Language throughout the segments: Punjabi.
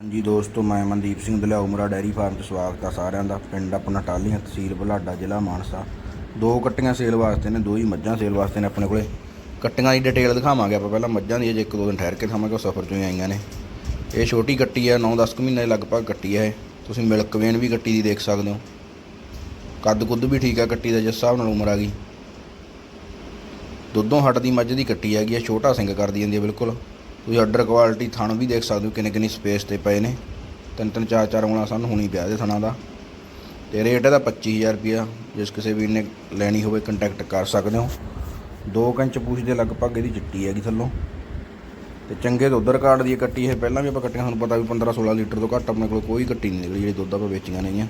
ਹਾਂਜੀ ਦੋਸਤੋ, ਮੈਂ ਮਨਦੀਪ ਸਿੰਘ ਦਲਿਆ ਉਮਰਾ ਡੈਰੀ ਫਾਰਮ 'ਚ ਸਵਾਗਤ ਆ ਸਾਰਿਆਂ ਦਾ। ਪਿੰਡ ਆਪਣਾ ਟਾਲੀਆਂ ਤਹਿਸੀਲ ਬੁਲਾਡਾ, ਜ਼ਿਲ੍ਹਾ ਮਾਨਸਾ। ਦੋ ਕੱਟੀਆਂ ਸੇਲ ਵਾਸਤੇ ਨੇ, ਦੋ ਹੀ ਮੱਝਾਂ ਸੇਲ ਵਾਸਤੇ ਨੇ ਆਪਣੇ ਕੋਲੇ। ਕੱਟੀਆਂ ਦੀ ਡਿਟੇਲ ਦਿਖਾਵਾਂਗੇ ਆਪਾਂ ਪਹਿਲਾਂ। ਮੱਝਾਂ ਦੀ ਅਜੇ ਇੱਕ ਦੋ ਦਿਨ ਠਹਿਰ ਕੇ ਦਿਖਾਵਾਂਗੇ, ਉਹ ਸਫ਼ਰ 'ਚੋਂ ਹੀ ਆਈਆਂ ਨੇ। ਇਹ ਛੋਟੀ ਕੱਟੀ ਹੈ 9-10 ਕੁ ਮਹੀਨੇ ਦੇ ਲਗਭਗ ਕੱਟੀ ਹੈ ਇਹ। ਤੁਸੀਂ ਮਿਲਕ ਵੇਨ ਵੀ ਕੱਟੀ ਦੀ ਦੇਖ ਸਕਦੇ ਹੋ। ਕੱਦ ਕੁੱਦ ਵੀ ਠੀਕ ਹੈ ਕੱਟੀ ਦਾ, ਜਿਸ ਹਿਸਾਬ ਨਾਲ ਉਮਰ ਆ ਗਈ। ਦੁੱਧੋਂ ਹਟਦੀ ਮੱਝ ਦੀ ਕੱਟੀ ਹੈਗੀ ਹੈ ਛੋਟਾ ਸਿੰਘ ਕਰਦੀ ਜਾਂਦੀ ਹੈ ਬਿਲਕੁਲ। ਤੁਸੀਂ ਆਰਡਰ ਕੁਆਲਿਟੀ ਥਣ ਵੀ ਦੇਖ ਸਕਦੇ ਹੋ ਕਿੰਨੇ ਕਿੰਨੀ ਸਪੇਸ ਤੇ ਪਏ ਨੇ। ਤਿੰਨ ਤਿੰਨ, ਚਾਰ ਚਾਰ ਉਂਗਲਾਂ ਸਾਨੂੰ ਹੁਣੀ ਪਿਆ ਦੇ ਥਣਾਂ ਦਾ। ਤੇ ਰੇਟ ਇਹਦਾ 25000 ਰੁਪਿਆ ਜਿਸ ਕਿਸੇ ਵੀਰ ਨੇ ਲੈਣੀ ਹੋਵੇ ਕੰਟੈਕਟ ਕਰ ਸਕਦੇ ਹੋ। 2 ਇੰਚ ਪੂਛ ਦੇ ਲਗਭਗ ਇਹਦੀ ਚਿੱਟੀ ਹੈਗੀ ਥੱਲੋਂ। ਤੇ ਚੰਗੇ ਦੁੱਧ ਰਿਕਾਰਡ ਦੀ ਕੱਟੀ ਹੈ। ਪਹਿਲਾਂ ਵੀ ਆਪਾਂ ਕੱਟੀਆਂ, ਤੁਹਾਨੂੰ ਪਤਾ ਵੀ 15 16 ਲੀਟਰ ਤੋਂ ਘੱਟ ਆਪਣੇ ਕੋਲ ਕੋਈ ਕੱਟੀ ਨਹੀਂ ਨਿਕਲੀ ਜਿਹੜੀ ਦੁੱਧ ਆਪਾਂ ਵੇਚੀਆਂ ਨੇਗੀਆਂ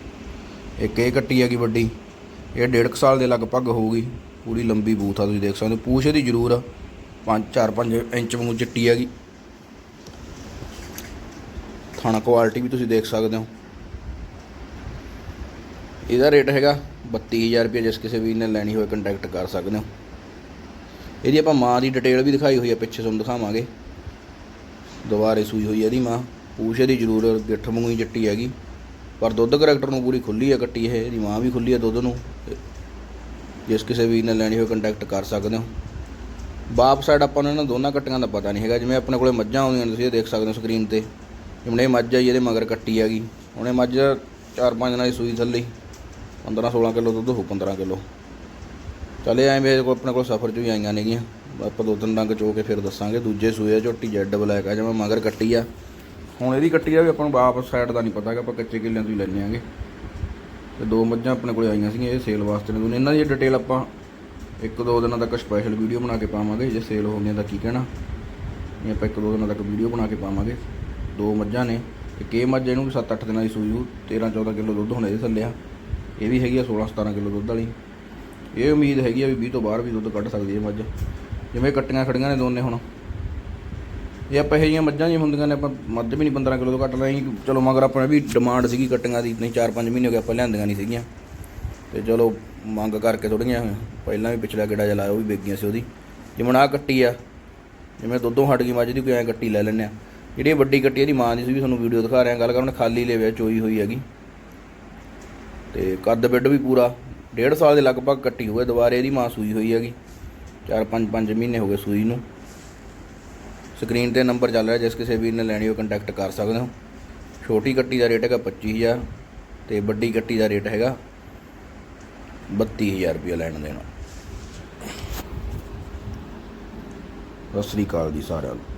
ਇੱਕ ਇਹ ਕੱਟੀ ਹੈਗੀ ਵੱਡੀ। ਇਹ ਡੇਢ ਕੁ ਸਾਲ ਦੇ ਲਗਭਗ ਹੋਊਗੀ। ਪੂਰੀ ਲੰਬੀ ਬੂਥ ਆ, ਤੁਸੀਂ ਦੇਖ ਸਕਦੇ ਹੋ। ਪੂਛ ਇਹਦੀ ਜ਼ਰੂਰ 5 4 5 ਇੰਚ ਵਾਂਗੂ ਚਿੱਟੀ ਹੈਗੀ। ਖਾਣਾ ਕੁਆਲਿਟੀ ਵੀ ਤੁਸੀਂ ਦੇਖ ਸਕਦੇ ਹੋ। ਇਹਦਾ ਰੇਟ ਹੈਗਾ 32000 ਰੁਪਏ ਜਿਸ ਕਿਸੇ ਵੀਰ ਨੇ ਲੈਣੀ ਹੋਵੇ ਕੰਟੈਕਟ ਕਰ ਸਕਦੇ ਹੋ। ਇਹਦੀ ਆਪਾਂ ਮਾਂ ਦੀ ਡਿਟੇਲ ਵੀ ਦਿਖਾਈ ਹੋਈ ਹੈ ਪਿੱਛੇ ਤੁਹਾਨੂੰ ਦਿਖਾਵਾਂਗੇ। ਦੁਬਾਰੇ ਸੂਈ ਹੋਈ ਹੈ ਇਹਦੀ ਮਾਂ, ਪੂਛ ਇਹਦੀ ਜ਼ਰੂਰ ਗਿੱਠ ਵਾਂਗੂ ਹੀ ਚਿੱਟੀ ਹੈਗੀ। ਪਰ ਦੁੱਧ ਕਰੈਕਟਰ ਨੂੰ ਪੂਰੀ ਖੁੱਲੀ ਹੈ ਕੱਟੀ ਇਹ, ਇਹਦੀ ਮਾਂ ਵੀ ਖੁੱਲੀ ਹੈ ਦੁੱਧ ਨੂੰ। ਜਿਸ ਕਿਸੇ ਵੀ ਨੇ ਲੈਣੀ ਹੋਵੇ ਕੰਟੈਕਟ ਕਰ ਸਕਦੇ ਹੋ। ਬਾਪ ਸਾਈਡ ਆਪਾਂ ਨੂੰ ਇਹਨਾਂ ਦੋਨਾਂ ਕੱਟੀਆਂ ਦਾ ਪਤਾ ਨਹੀਂ ਹੈਗਾ, ਜਿਵੇਂ ਆਪਣੇ ਕੋਲੇ ਮੱਝਾਂ ਆਉਂਦੀਆਂ ਨੇ, ਤੁਸੀਂ ਇਹ ਦੇਖ ਸਕਦੇ ਹੋ ਸਕਰੀਨ ਤੇ। ਜਿਵੇਂ ਮੱਝ ਆਈ, ਇਹਦੇ ਮਗਰ ਕੱਟੀ ਹੈਗੀ ਹੁਣ ਮੱਝ 4-5 ਦਿਨਾਂ ਦੀ ਸੂਈ ਥੱਲੇ 15-16 ਕਿਲੋ ਦੁੱਧ ਹੋ 15 ਕਿਲੋ। ਚਲੇ ਐਂ ਮੇਰੇ ਕੋਲ ਆਪਣੇ ਕੋਲ ਸਫ਼ਰ 'ਚੋਂ ਹੀ ਆਈਆਂ ਨੇਗੀਆਂ। ਆਪਾਂ ਦੋ ਤਿੰਨ ਡੰਗ ਚੋ ਕੇ ਫਿਰ ਦੱਸਾਂਗੇ। ਦੂਜੇ ਸੂਏ ਆ, ਝੋਟੀ ਜੈਡ ਬਲੈਕ ਆ, ਜਿਵੇਂ ਮਗਰ ਕੱਟੀ ਆ। ਹੁਣ ਇਹਦੀ ਕੱਟੀ ਆ ਵੀ ਆਪਾਂ ਨੂੰ ਵਾਪਸ ਸਾਈਡ ਦਾ ਨਹੀਂ ਪਤਾ ਕਿ ਆਪਾਂ ਕੱਚੇ ਕਿੱਲਿਆਂ ਤੋਂ ਹੀ ਲੈਣੇ ਆਂਗੇ। ਤੇ ਦੋ ਮੱਝਾਂ ਆਪਣੇ ਕੋਲੇ ਆਈਆਂ ਸੀਗੀਆਂ, ਇਹ ਸੇਲ ਵਾਸਤੇ ਨੇ। ਦੋਨੇ ਇਹਨਾਂ ਦੀ ਡਿਟੇਲ ਆਪਾਂ ਇੱਕ ਦੋ ਦਿਨਾਂ ਤੱਕ ਸਪੈਸ਼ਲ ਵੀਡੀਓ ਬਣਾ ਕੇ ਪਾਵਾਂਗੇ। ਜੇ ਸੇਲ ਹੋ ਗਈਆਂ ਤਾਂ ਕੀ ਕਹਿਣਾ। ਇਹ ਆਪਾਂ ਇੱਕ ਦੋ ਦਿਨਾਂ ਤੱਕ ਵੀਡੀਓ ਬਣਾ ਕੇ ਪਾਵਾਂਗੇ। ਦੋ ਮੱਝਾਂ ਨੇ, ਇੱਕ ਇਹ ਮੱਝ ਇਹਨੂੰ ਵੀ 7-8 ਦਿਨਾਂ ਦੀ ਸੂਈ ਹੋਊ 13-14 ਕਿਲੋ ਦੁੱਧ ਹੁਣ ਇਹਦੇ ਥੱਲੇ ਆ। ਇਹ ਵੀ ਹੈਗੀ ਆ 16-17 ਕਿਲੋ ਦੁੱਧ ਵਾਲੀ। ਇਹ ਉਮੀਦ ਹੈਗੀ ਆ ਵੀ 20 ਤੋਂ ਬਾਹਰ ਵੀ ਦੁੱਧ ਕੱਢ ਸਕਦੀ ਹੈ ਮੱਝ। ਜਿਵੇਂ ਕੱਟੀਆਂ ਖੜੀਆਂ ਨੇ ਦੋਨੇ ਹੁਣ। ਇਹ ਆਪਾਂ ਇਹ ਜਿਹੀਆਂ ਮੱਝਾਂ ਜਿਹੀਆਂ ਹੁੰਦੀਆਂ ਨੇ, ਆਪਾਂ ਮੱਝ ਵੀ ਨਹੀਂ 15 ਕਿਲੋ ਤੋਂ ਘੱਟ ਲਈ। ਚਲੋ ਮਗਰ ਆਪਣੇ ਵੀ ਡਿਮਾਂਡ ਸੀਗੀ ਕੱਟੀਆਂ ਦੀ, ਨਹੀਂ 4-5 ਮਹੀਨੇ ਹੋ ਗਏ ਆਪਾਂ ਲਿਆਂਦੀਆਂ ਨਹੀਂ ਸੀਗੀਆਂ। ਤੇ ਚਲੋ ਮੰਗ ਕਰਕੇ ਥੋੜੀਆਂ ਪਹਿਲਾਂ ਵੀ ਪਿਛਲਾ ਗੇੜਾ ਜਿਹਾ ਲਾਇਆ, ਉਹ ਵੀ ਵੇਗੀਆਂ ਸੀ ਉਹਦੀ। ਜਿਵੇਂ ਆਹ ਕੱਟੀ ਆ, ਜਿਵੇਂ ਦੁੱਧੋਂ ਹਟ ਗਈ ਮੱਝ ਦੀ, ਕੋਈ ਐਂ ਕੱਟੀ ਲੈ ਲੈਂਦੇ ਆ। ਜਿਹੜੀ ਵੱਡੀ ਕੱਟੀ ਇਹਦੀ ਮਾਂ ਦੀ ਸੀ ਵੀ ਤੁਹਾਨੂੰ ਵੀਡੀਓ ਦਿਖਾ ਰਿਹਾ, ਗੱਲ ਕਰਨ ਖਾਲੀ ਲੇਵੇ ਚੋਈ ਹੋਈ ਹੈਗੀ। ਤੇ ਕੱਦ ਬਿੱਡ ਵੀ ਪੂਰਾ, ਡੇਢ ਸਾਲ ਦੇ ਲਗਭਗ ਕੱਟੀ ਹੋਏ ਦੁਬਾਰੇ, ਇਹਦੀ ਮਾਂ ਸੂਈ ਹੋਈ ਹੈਗੀ। 4-5 5 ਮਹੀਨੇ ਹੋ ਗਏ ਸੂਈ ਨੂੰ। ਸਕਰੀਨ ਤੇ ਨੰਬਰ ਚੱਲ ਰਿਹਾ, ਜਿਸ ਕਿਸੇ ਵੀਰ ਨੇ ਲੈਣੀ ਹੋ ਕੰਟੈਕਟ ਕਰ ਸਕਦੇ ਹੋ। ਛੋਟੀ ਕੱਟੀ ਦਾ ਰੇਟ ਹੈਗਾ 25000 ਤੇ ਵੱਡੀ ਕੱਟੀ ਦਾ ਰੇਟ ਹੈਗਾ 32000 ਰੁਪਏ ਲੈਣ ਦੇਣਾ। ਸਤਿ ਸ੍ਰੀ ਅਕਾਲ ਜੀ ਸਾਰਿਆਂ ਨੂੰ।